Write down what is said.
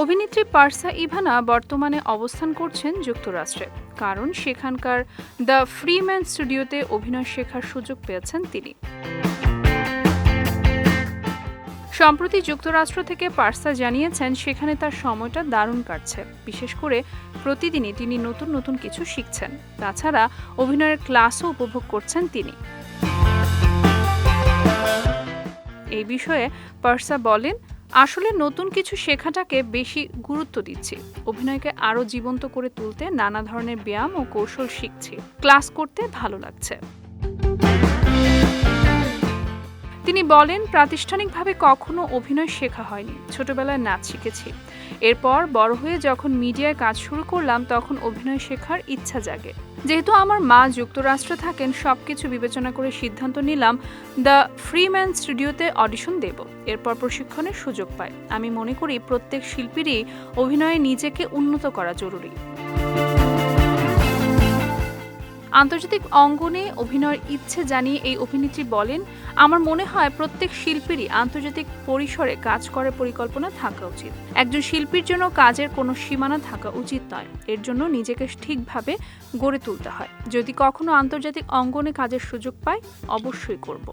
অভিনেত্রী পার্সা ইভানা বর্তমানে অবস্থান করছেন যুক্তরাষ্ট্রে, কারণ সেখানকার দ্য ফ্রিম্যান স্টুডিওতে অভিনয় শেখার সুযোগ পেয়েছেন তিনি। সম্প্রতি যুক্তরাষ্ট্র থেকে পার্সা জানিয়েছেন, সেখানে তার সময়টা দারুণ কাটছে। বিশেষ করে প্রতিদিনই তিনি নতুন নতুন কিছু শিখছেন। তাছাড়া অভিনয়ের ক্লাসও উপভোগ করছেন তিনি। এই বিষয়ে পার্সা বলেন, আসলে নতুন কিছু শেখাটাকে বেশি গুরুত্ব দিচ্ছি। অভিনয়কে আরও জীবন্ত করে তুলতে নানা ধরনের ব্যায়াম ও কৌশল শিখছি। ক্লাস করতে ভালো লাগছে। তিনি বলেন, প্রাতিষ্ঠানিকভাবে কখনো অভিনয় শেখা হয়নি, ছোটবেলায় নাচ শিখেছি। এরপর বড় হয়ে যখন মিডিয়ায় কাজ শুরু করলাম, তখন অভিনয় শেখার ইচ্ছা জাগে। যেহেতু আমার মা যুক্তরাষ্ট্রে থাকেন সব কিছু বিবেচনা করে সিদ্ধান্ত নিলাম, দ্য ফ্রিম্যান স্টুডিওতে অডিশন দেব। এরপর প্রশিক্ষণের সুযোগ পাই। আমি মনে করি, প্রত্যেক শিল্পীরই অভিনয়ে নিজেকে উন্নত করা জরুরি। আন্তর্জাতিক অঙ্গনে অভিনয়ের ইচ্ছে জানিয়ে এই অভিনেত্রী বলেন, আমার মনে হয় প্রত্যেক শিল্পীরই আন্তর্জাতিক পরিসরে কাজ করার পরিকল্পনা থাকা উচিত। একজন শিল্পীর জন্য কাজের কোনো সীমানা থাকা উচিত নয়। এর জন্য নিজেকে ঠিকভাবে গড়ে তুলতে হয়। যদি কখনো আন্তর্জাতিক অঙ্গনে কাজের সুযোগ পাই, অবশ্যই করব।